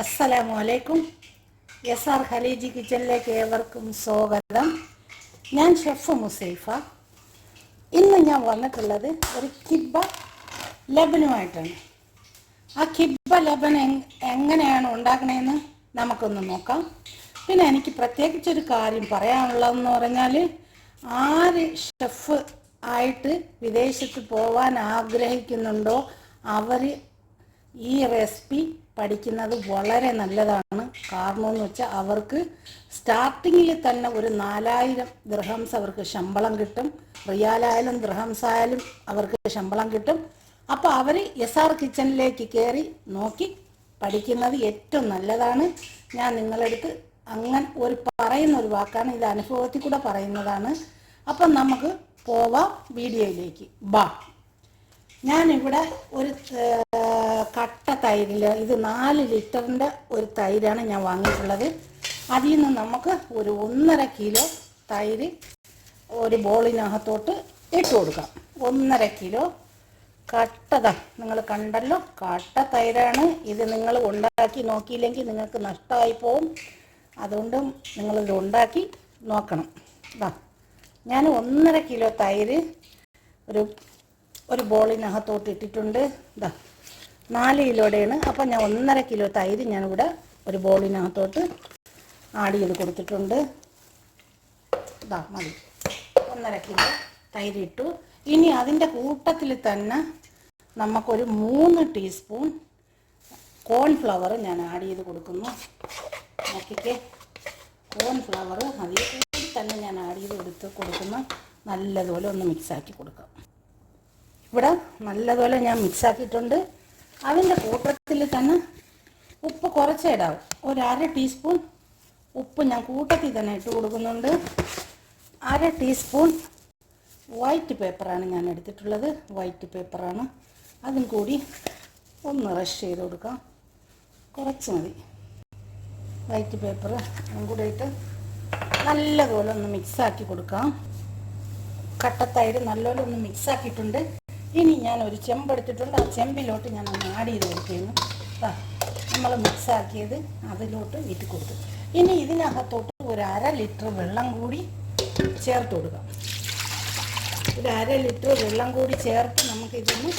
അസ്സലാമു അലൈക്കും S R Khaleeji കിച്ചണിലേക്ക് ഏവർക്കും സ്വാഗതം. ഞാൻ ഷെഫ് മുസൈഫ. ഇന്ന് ഞാൻ വന്നിട്ടുള്ളത് ഒരു കിബ്ബ ലബനുമായിട്ടാണ്. ആ കിബ്ബ ലബൻ എങ്ങനെയാണ് ഉണ്ടാക്കണതെന്ന് നമുക്കൊന്ന് നോക്കാം. പിന്നെ എനിക്ക് പ്രത്യേകിച്ചൊരു കാര്യം പറയാനുള്ളതെന്ന് പറഞ്ഞാൽ ആര് ഷെഫ് ആയിട്ട് വിദേശത്ത് പോവാൻ ആഗ്രഹിക്കുന്നുണ്ടോ അവർ ഈ റെസിപ്പി പഠിക്കുന്നത് വളരെ നല്ലതാണ്. കാരണം എന്ന് വെച്ചാൽ അവർക്ക് സ്റ്റാർട്ടിങ്ങിൽ തന്നെ ഒരു നാലായിരം ദൃഹംസ് അവർക്ക് ശമ്പളം കിട്ടും. റിയാലായാലും ദൃഹംസ് ആയാലും അവർക്ക് ശമ്പളം കിട്ടും. അപ്പോൾ അവർ എസ് ആർ കിച്ചണിലേക്ക് കയറി നോക്കി പഠിക്കുന്നത് ഏറ്റവും നല്ലതാണ്. ഞാൻ നിങ്ങളെടുത്ത് അങ്ങനെ ഒരു പറയുന്ന ഒരു വാക്കാണ് ഇത് അനുഭവത്തിൽ കൂടെ പറയുന്നതാണ്. അപ്പം നമുക്ക് പോവാം വീഡിയോയിലേക്ക്. ബാ. ഞാനിവിടെ ഒരു കട്ട തൈരിൽ ഇത് നാല് ലിറ്ററിന്റെ ഒരു തൈരാണ് ഞാൻ വാങ്ങിയിട്ടുള്ളത്. അതിൽ നിന്ന് നമുക്ക് ഒരു ഒന്നര കിലോ തൈര് ഒരു ബോളിനകത്തോട്ട് ഇട്ട് കൊടുക്കാം. ഒന്നര കിലോ കട്ടത നിങ്ങൾ കണ്ടല്ലോ കട്ട തൈരാണ്. ഇത് നിങ്ങൾ ഉണ്ടാക്കി നോക്കിയില്ലെങ്കിൽ നിങ്ങൾക്ക് നഷ്ടമായി പോവും. അതുകൊണ്ട് നിങ്ങളിത് ഉണ്ടാക്കി നോക്കണം. ഇതാ ഞാൻ ഒന്നര കിലോ തൈര് ഒരു ഒരു ബോളിനകത്തോട്ട് ഇട്ടിട്ടുണ്ട്. ഇതാ നാല് കിലോയുടെയാണ്. അപ്പോൾ ഞാൻ ഒന്നര കിലോ തൈര് ഞാനിവിടെ ഒരു ബോളിനകത്തോട്ട് ആഡ് ചെയ്ത് കൊടുത്തിട്ടുണ്ട്. ഇതാ മതി. ഒന്നര കിലോ തൈര് ഇട്ടു. ഇനി അതിന്റെ കൂട്ടത്തിൽ തന്നെ നമുക്കൊരു മൂന്ന് ടീസ്പൂൺ കോൺഫ്ലവർ ഞാൻ ആഡ് ചെയ്ത് കൊടുക്കുന്നു. നോക്കിക്കേ. കോൺഫ്ലവർ അതിൽ തന്നെ ഞാൻ ആഡ് ചെയ്ത് കൊടുത്ത് കൊടുക്കുന്ന നല്ലതുപോലെ ഒന്ന് മിക്സാക്കി കൊടുക്കാം. ഇവിടെ നല്ലതുപോലെ ഞാൻ മിക്സ് ആക്കിയിട്ടുണ്ട്. അതിന്റെ കൂട്ടത്തിൽ തന്നെ ഉപ്പ് കുറച്ചേ ഇടാവും. ഒരു അര ടീസ്പൂൺ ഉപ്പ് ഞാൻ കൂട്ടത്തിൽ തന്നെ ഇട്ട് കൊടുക്കുന്നുണ്ട്. അര ടീസ്പൂൺ വൈറ്റ് പേപ്പറാണ് ഞാൻ എടുത്തിട്ടുള്ളത്. വൈറ്റ് പേപ്പറാണ് അതും കൂടി ഒന്ന് റഷ് ചെയ്ത് കൊടുക്കാം. കുറച്ച് മതി. വൈറ്റ് പേപ്പർ കൂടെ ഇട്ട് നല്ലതുപോലെ ഒന്ന് മിക്സാക്കി കൊടുക്കാം. കട്ടത്തൈര് നല്ലപോലെ ഒന്ന് മിക്സ് ആക്കിയിട്ടുണ്ട്. ഇനി ഞാൻ ഒരു ചെമ്പെടുത്തിട്ടുണ്ട്. ആ ചെമ്പിലോട്ട് ഞാൻ ഒന്ന് ആഡ് ചെയ്ത് കൊടുക്കുന്നു നമ്മൾ മിക്സാക്കിയത് അതിലോട്ട് ഇട്ട് കൊടുത്തു. ഇനി ഇതിനകത്തോട്ട് ഒരു അര ലിറ്റർ വെള്ളം കൂടി ചേർത്ത് കൊടുക്കാം. ഒരു അര ലിറ്റർ വെള്ളം കൂടി ചേർത്ത് നമുക്ക് ഇതൊന്ന്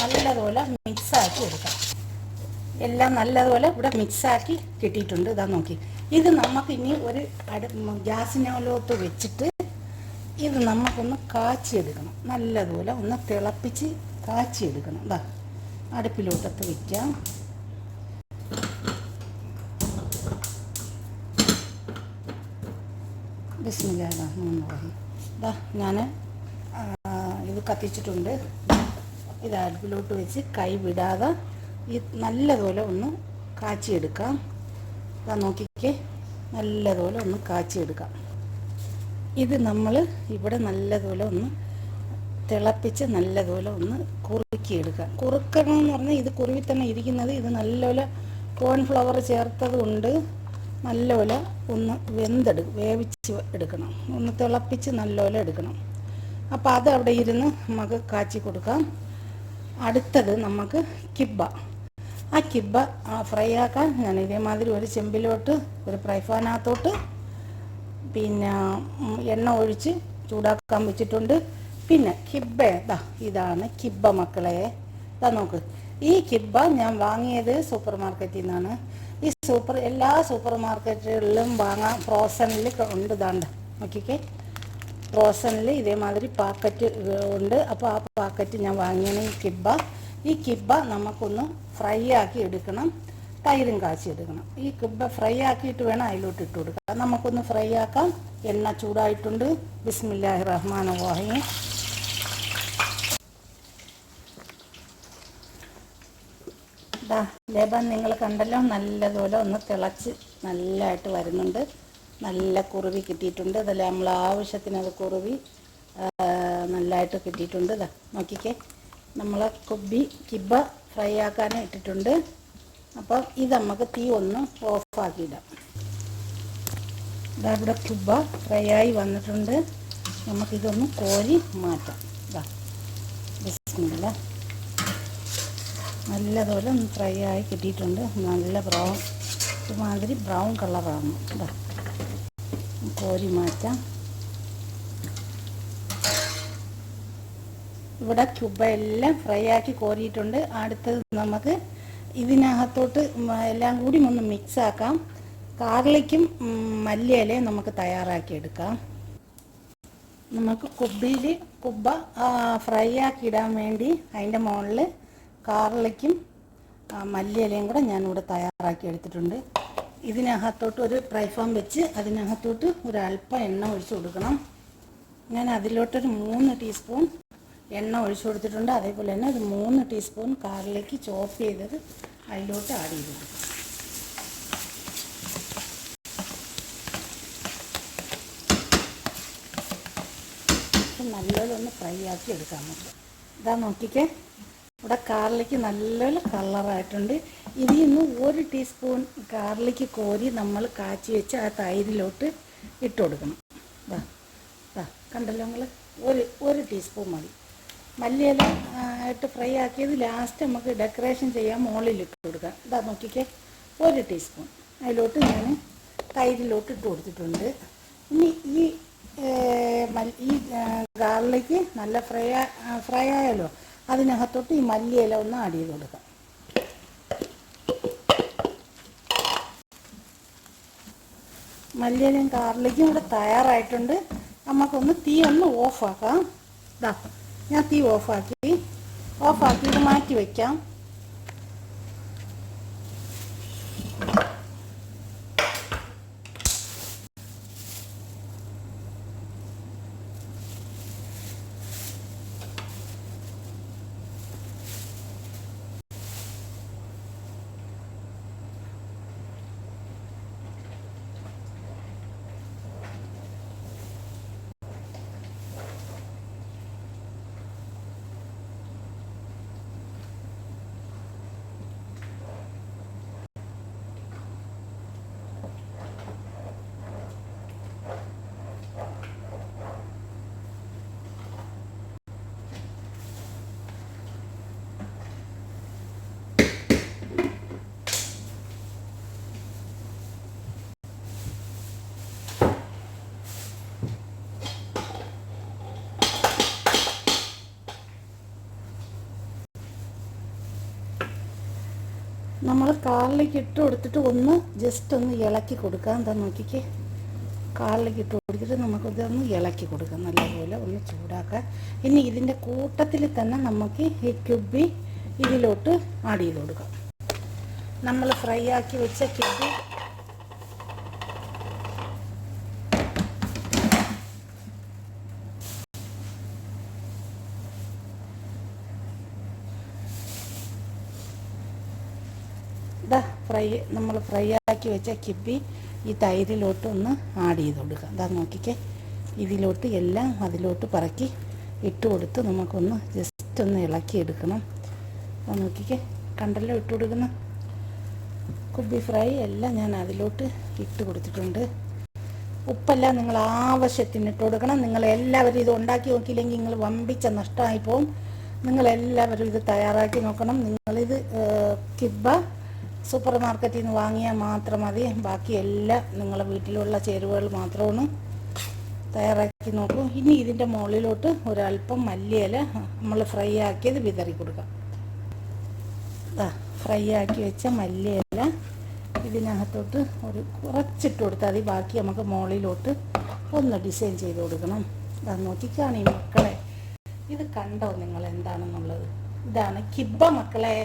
നല്ലതുപോലെ മിക്സാക്കി എടുക്കാം. എല്ലാം നല്ലതുപോലെ ഇവിടെ മിക്സാക്കി കിട്ടിയിട്ടുണ്ട്. ഇതാ നോക്കി. ഇത് നമുക്ക് ഇനി ഒരു അടു ഗ്യാസിനോലോട്ട് വെച്ചിട്ട് ഇത് നമുക്കൊന്ന് കാച്ചിയെടുക്കണം. നല്ലതുപോലെ ഒന്ന് തിളപ്പിച്ച് കാച്ചിയെടുക്കണം. ഇതാ അടുപ്പിലോട്ടത്ത് വയ്ക്കാം ഇതാ ഞാൻ ഇത് കത്തിച്ചിട്ടുണ്ട്. ഇത് അടുപ്പിലോട്ട് വെച്ച് കൈ വിടാതെ ഈ നല്ലതുപോലെ ഒന്ന് കാച്ചിയെടുക്കാം. ഇതാ നോക്കിക്കേ. നല്ലതുപോലെ ഒന്ന് കാച്ചിയെടുക്കാം. ഇത് നമ്മൾ ഇവിടെ നല്ലതുപോലെ ഒന്ന് തിളപ്പിച്ച് നല്ലതുപോലെ ഒന്ന് കുറുക്കിയെടുക്കാം കുറുക്കണം എന്ന് പറഞ്ഞാൽ ഇത് കുറുവി തന്നെ ഇരിക്കുന്നത് ഇത് നല്ലപോലെ കോൺഫ്ലവർ ചേർത്തത് കൊണ്ട് നല്ലപോലെ ഒന്ന് വെന്തെടു വേവിച്ച് എടുക്കണം. ഒന്ന് തിളപ്പിച്ച് നല്ലപോലെ എടുക്കണം. അപ്പോൾ അത് അവിടെ ഇരുന്ന് നമുക്ക് കാച്ചി കൊടുക്കാം. അടുത്തത് നമുക്ക് കിബ്ബ. ആ കിബ്ബ ഫ്രൈ ആക്കാൻ ഞാൻ ഇതേമാതിരി ഒരു ചെമ്പിലോട്ട് ഒരു ഫ്രൈ പാനകത്തോട്ട് പിന്നെ എണ്ണ ഒഴിച്ച് ചൂടാക്കാൻ വെച്ചിട്ടുണ്ട്. പിന്നെ കിബ്ബ ഇതാ ഇതാണ് കിബ്ബ മക്കളെ. ഇതാ നോക്ക്. ഈ കിബ്ബ ഞാൻ വാങ്ങിയത് സൂപ്പർ മാർക്കറ്റിൽ നിന്നാണ്. ഈ സൂപ്പർ എല്ലാ സൂപ്പർ മാർക്കറ്റുകളിലും വാങ്ങാൻ ഫ്രോസണിൽ ഉണ്ട് ഇതാണ്ട്. നോക്കിക്കേ. ഫ്രോസണിൽ ഇതേമാതിരി പാക്കറ്റ് ഉണ്ട്. അപ്പോൾ ആ പാക്കറ്റ് ഞാൻ വാങ്ങിയാണ് ഈ കിബ്ബ. ഈ കിബ്ബ നമുക്കൊന്ന് ഫ്രൈ ആക്കി എടുക്കണം. തൈരും കാച്ചി എടുക്കണം. ഈ കിബ്ബ ഫ്രൈ ആക്കിയിട്ട് വേണം അതിലോട്ട് ഇട്ട് കൊടുക്കുക നമുക്കൊന്ന് ഫ്രൈ ആക്കാം. എണ്ണ ചൂടായിട്ടുണ്ട്. ബിസ്മില്ലാഹി റഹ്മാൻ റഹീം. ദാ ലേബൻ നിങ്ങൾ കണ്ടല്ലോ നല്ലതുപോലെ ഒന്ന് തിളച്ച് നല്ലതായിട്ട് വരുന്നുണ്ട്. നല്ല കുറുവി കിട്ടിയിട്ടുണ്ട്. അതല്ല നമ്മൾ ആവശ്യത്തിന് അത് കുറുവി നല്ലതായിട്ട് കിട്ടിയിട്ടുണ്ട്. ഇതാ നോക്കിക്കേ. നമ്മൾ കുബി കിബ ഫ്രൈ ആക്കാനും ഇട്ടിട്ടുണ്ട് അപ്പോൾ ഇത് നമുക്ക് തീ ഒന്ന് ഓഫാക്കിയിടാം. ഇതാ ഇവിടെ കുബ ഫ്രൈ ആയി വന്നിട്ടുണ്ട്. നമുക്കിതൊന്ന് കോരി മാറ്റാം. ഇതാ നല്ലതുപോലെ ഒന്ന് ഫ്രൈ ആയി കിട്ടിയിട്ടുണ്ട്. നല്ല ബ്രൗൺ ഇതുമാതിരി ബ്രൗൺ കളറാണ് ഇതാ കോരി മാറ്റാം. ഇവിടെ ക്യുബ എല്ലാം ഫ്രൈ ആക്കി കോരിയിട്ടുണ്ട്. അടുത്തത് നമുക്ക് ഇതിനകത്തോട്ട് എല്ലാം കൂടി ഒന്ന് മിക്സ് ആക്കാം. കാർലിക്കും മല്ലിയിലയും നമുക്ക് തയ്യാറാക്കി എടുക്കാം. നമുക്ക് കുബ്ബിയിൽ കുബ്ബ ഫ്രൈ ആക്കി ഇടാൻ വേണ്ടി അതിന്റെ മുകളിൽ കാർലിക്കും മല്ലിയിലയും കൂടെ ഞാനിവിടെ തയ്യാറാക്കി എടുത്തിട്ടുണ്ട്. ഇതിനകത്തോട്ട് ഒരു ഫ്രൈ ഫാം വെച്ച് അതിനകത്തോട്ട് ഒരല്പം എണ്ണ ഒഴിച്ചു കൊടുക്കണം. ഞാൻ അതിലോട്ടൊരു മൂന്ന് ടീസ്പൂൺ എണ്ണ ഒഴിച്ചു കൊടുത്തിട്ടുണ്ട്. അതേപോലെ തന്നെ ഒരു മൂന്ന് ടീസ്പൂൺ കാറിലേക്ക് ചോപ്പ് ചെയ്തത് അതിലോട്ട് ആഡ് ചെയ്ത്. കൊടുക്കും നല്ലപോലെ ഒന്ന് ഫ്രൈ ആക്കി എടുക്കാൻ നമുക്ക് ഇതാ നോക്കിക്കേ. ഇവിടെ കാർലിക്ക് നല്ലൊരു കളറായിട്ടുണ്ട് ഇതിൽ നിന്ന് ഒരു ടീസ്പൂൺ കാർലിക്ക് കോരി നമ്മൾ കാച്ചി വെച്ച് ആ തൈരിലോട്ട് ഇട്ട് കൊടുക്കണം. ഇതാ ഇതാ കണ്ടല്ലോ നിങ്ങൾ ഒരു ഒരു ടീസ്പൂൺ മതി. മല്ലിയില ഇട്ട് ഫ്രൈ ആക്കിയത് ലാസ്റ്റ് നമുക്ക് ഡെക്കറേഷൻ ചെയ്യാൻ മുകളിൽ ഇട്ട് കൊടുക്കാം. ഇതാ നോക്കിക്കേ ഒരു ടീസ്പൂൺ അതിലോട്ട് ഞാൻ തൈരിലോട്ട് ഇട്ട് കൊടുത്തിട്ടുണ്ട്. ഇനി ഈ ഈ ഗാർലിക്ക് നല്ല ഫ്രൈ ഫ്രൈ ആയാലോ അതിനകത്തോട്ട് ഈ മല്ലിയില ഒന്ന് ആഡ് ചെയ്ത് കൊടുക്കാം. മല്ലിയിലയും ഗാർലിക്കും ഇവിടെ തയ്യാറായിട്ടുണ്ട്. നമുക്കൊന്ന് തീ ഒന്ന് ഓഫാക്കാം ഇതാ. ഞാൻ തീ ഓഫാക്കി ഓഫാക്കി ഇത് മാറ്റി വയ്ക്കാം നമ്മൾ കാറിലേക്ക് ഇട്ട് കൊടുത്തിട്ട് ഒന്ന് ജസ്റ്റ് ഒന്ന് ഇളക്കി കൊടുക്കാം എന്താ നോക്കിക്കേ? കാറിലേക്ക് ഇട്ട് കൊടുത്തിട്ട് നമുക്കിതൊന്ന് ഇളക്കി കൊടുക്കാം. നല്ലപോലെ ഒന്ന് ചൂടാക്കാം ഇനി ഇതിന്റെ കൂട്ടത്തിൽ തന്നെ നമുക്ക് ഈ ക്യുബി ഇതിലോട്ട് ആഡ് ചെയ്ത് കൊടുക്കാം. നമ്മൾ ഫ്രൈ ആക്കി വെച്ച ക്യുബി ഇതാ ഫ്രൈ നമ്മൾ ഫ്രൈ ആക്കി വെച്ച കിബി ഈ തൈരിലോട്ട് ഒന്ന് ആഡ് ചെയ്ത് കൊടുക്കുക ഇതാ നോക്കിക്കേ. ഇതിലോട്ട് എല്ലാം അതിലോട്ട് പറക്കി ഇട്ട് കൊടുത്ത് നമുക്കൊന്ന് ജസ്റ്റ് ഒന്ന് ഇളക്കി എടുക്കണം. അതാ നോക്കിക്കേ. കണ്ടല്ലോ ഇട്ട് കൊടുക്കുന്ന? കുബി ഫ്രൈ എല്ലാം ഞാൻ അതിലോട്ട് ഇട്ട് കൊടുത്തിട്ടുണ്ട്. ഉപ്പെല്ലാം നിങ്ങൾ ആവശ്യത്തിന് ഇട്ട് കൊടുക്കണം. നിങ്ങൾ എല്ലാവരും ഇത് ഉണ്ടാക്കി നോക്കിയില്ലെങ്കിൽ നിങ്ങൾ വമ്പിച്ച നഷ്ടമായി പോകും നിങ്ങളെല്ലാവരും ഇത് തയ്യാറാക്കി നോക്കണം. നിങ്ങളിത് കിബ്ബ കിബ സൂപ്പർ മാർക്കറ്റിൽ നിന്ന് വാങ്ങിയാൽ മാത്രം മതി. ബാക്കി എല്ലാം നിങ്ങളെ വീട്ടിലുള്ള ചേരുവകൾ മാത്രമാണ് തയ്യാറാക്കി നോക്കൂ. ഇനി ഇതിന്റെ മുകളിലോട്ട് ഒരല്പം മല്ലിയില നമ്മൾ ഫ്രൈ ആക്കിയത് വിതറി കൊടുക്കാം. ഫ്രൈ ആക്കി വെച്ച മല്ലിയില ഇതിനകത്തോട്ട് ഒരു കുറച്ചിട്ട് കൊടുത്താൽ മതി. ബാക്കി നമുക്ക് മുകളിലോട്ട് ഒന്ന് ഡിസൈൻ ചെയ്ത് കൊടുക്കണം. ഇതാ നോക്കിക്കാണ് ഈ മക്കളെ. ഇത് കണ്ടോ നിങ്ങൾ എന്താണെന്നുള്ളത്? ഇതാണ് കിബ മക്കളെ.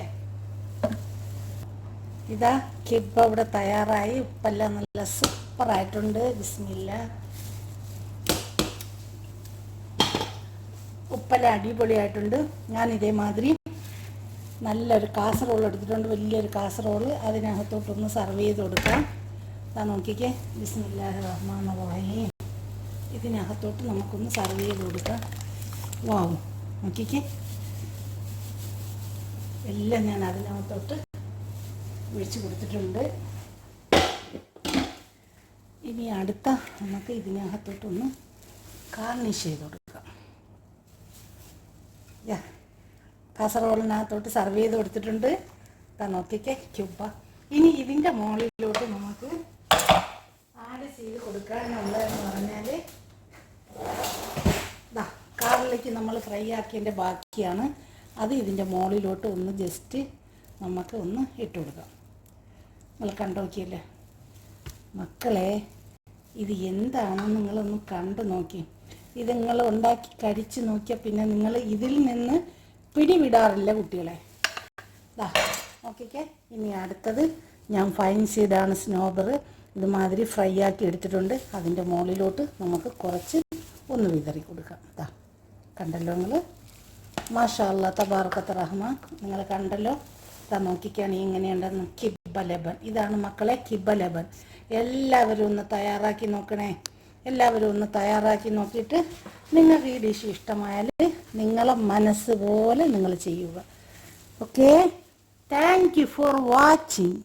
ഇതാ കിബ് ഇവിടെ തയ്യാറായി. ഉപ്പെല്ലാം നല്ല സൂപ്പറായിട്ടുണ്ട് ബിസ്മില്ല. ഉപ്പെല്ലാം അടിപൊളിയായിട്ടുണ്ട്. ഞാൻ ഇതേമാതിരി നല്ലൊരു കാസറോൾ എടുത്തിട്ടുണ്ട്. വലിയൊരു കാസറോൾ അതിനകത്തോട്ടൊന്ന് സർവ് ചെയ്ത് കൊടുക്കാം. ഇതാ നോക്കിക്കേ. ബിസ്മില്ലാഹി റഹ്മാൻ റഹീം ഇതിനകത്തോട്ട് നമുക്കൊന്ന് സർവ് ചെയ്ത് കൊടുക്കാം. വാവ് നോക്കിക്കേ. എല്ലാം ഞാൻ അതിനകത്തോട്ട് ഒഴിച്ച് കൊടുത്തിട്ടുണ്ട്. ഇനി അടുത്ത നമുക്ക് ഇതിനകത്തോട്ടൊന്ന് ഗാർണിഷ് ചെയ്ത് കൊടുക്കാം. കാസറോളിനകത്തോട്ട് സർവ് ചെയ്ത് കൊടുത്തിട്ടുണ്ട്. താ നോക്കിക്കേ ക്യൂബ. ഇനി ഇതിന്റെ മുകളിലോട്ട് നമുക്ക് ആഡ് ചെയ്ത് കൊടുക്കാനുള്ളതെന്ന് പറഞ്ഞാൽ ഇതാ കാറിലേക്ക് നമ്മൾ ഫ്രൈ ആക്കിയതിന്റെ ബാക്കിയാണ്. അത് ഇതിന്റെ മുകളിലോട്ട് ഒന്ന് ജസ്റ്റ് നമുക്ക് ഒന്ന് ഇട്ട് കൊടുക്കാം. നിങ്ങൾ കണ്ടു നോക്കിയല്ലേ? മക്കളെ ഇത് എന്താണെന്ന് നിങ്ങളൊന്ന് കണ്ടു നോക്കി. ഇത് നിങ്ങൾ ഉണ്ടാക്കി കരിച്ച് നോക്കിയാൽ പിന്നെ നിങ്ങൾ ഇതിൽ നിന്ന് പിടിവിടാറില്ല കുട്ടികളെ. ദാ നോക്കിക്കേ. ഇനി അടുത്തത് ഞാൻ ഫൈൻ ചെയ്താണ് സ്നോബർ ഇതുമാതിരി ഫ്രൈ ആക്കി എടുത്തിട്ടുണ്ട്. അതിന്റെ മുകളിലോട്ട് നമുക്ക് കുറച്ച് ഒന്ന് വിതറി കൊടുക്കാം. ദാ കണ്ടല്ലോ നിങ്ങൾ മാഷാ അല്ലാത്ത ബാർക്കത്ത് റഹ്മാൻ നിങ്ങൾ കണ്ടല്ലോ? നോക്കിക്കാണ് ഇങ്ങനെയുണ്ടെന്ന്. കിബ ലബൻ ഇതാണ് മക്കളെ കിബലബൻ. എല്ലാവരും ഒന്ന് തയ്യാറാക്കി നോക്കണേ. എല്ലാവരും ഒന്ന് തയ്യാറാക്കി നോക്കിയിട്ട് നിങ്ങൾക്ക് ഈ ഡിഷ് ഇഷ്ടമായാൽ നിങ്ങളെ മനസ്സ് പോലെ നിങ്ങൾ ചെയ്യുക. Okay thank you for watching